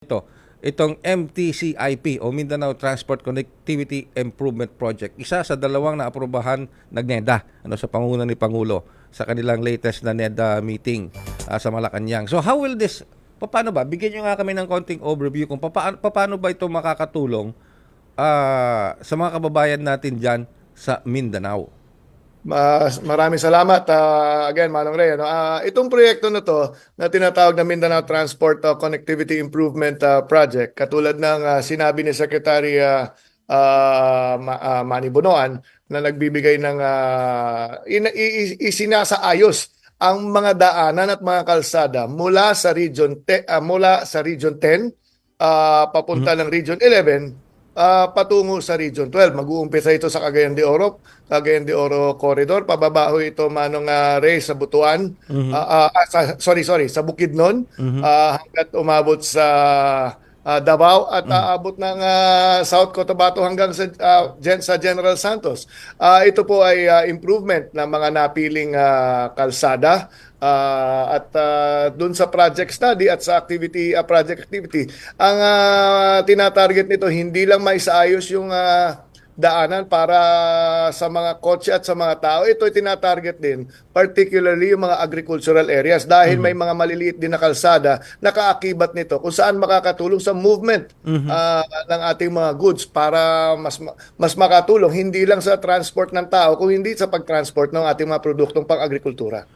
ito, itong MTCIP o Mindanao Transport Connectivity Improvement Project. Isa sa dalawang naaprubahan ng NEDA ano, sa pangunguna ni Pangulo sa kanilang latest na NEDA meeting ah, sa Malacanang. So how will this, paano ba? Bigyan nyo nga kami ng konting overview kung paano, paano ba ito makakatulong ah, sa mga kababayan natin dyan sa Mindanao. Mas maraming salamat ah, again Manong Ray ano. Ah, itong proyekto na to na tinatawag na Mindanao Transport ah, Connectivity Improvement ah, Project katulad ng ah, sinabi ni Secretary Ma- ah, Manny Bonoan na nagbibigay ng ah, ina- i- i- isinasaayos ang mga daanan at mga kalsada mula sa region te- ah, mula sa region 10 ah, papunta ng region 11 ah, patungo sa Region 12. Mag-uumpisa ito sa Cagayan de Oro, Cagayan de Oro Corridor. Pababaho ito manong ah, Ray sa Butuan. Ah, ah, ah, sa- sorry, sorry, sa Bukidnon. ah, hanggat umabot sa ah, Davao at aabot ng ah, South Cotabato hanggang sa, ah, Gen- sa General Santos. Ah, ito po ay ah, improvement ng mga napiling ah, kalsada. Ah, at ah, dun sa project study at sa activity ah, project activity ang ah, tinatarget nito hindi lang maisaayos yung ah, daanan para sa mga kotse at sa mga tao. Ito ay tinatarget din particularly yung mga agricultural areas. Dahil may mga maliliit din na kalsada na kaakibat nito kung saan makakatulong sa movement ah, ng ating mga goods para mas ma- mas makatulong hindi lang sa transport ng tao kung hindi sa pagtransport ng ating mga produktong pang-agrikultura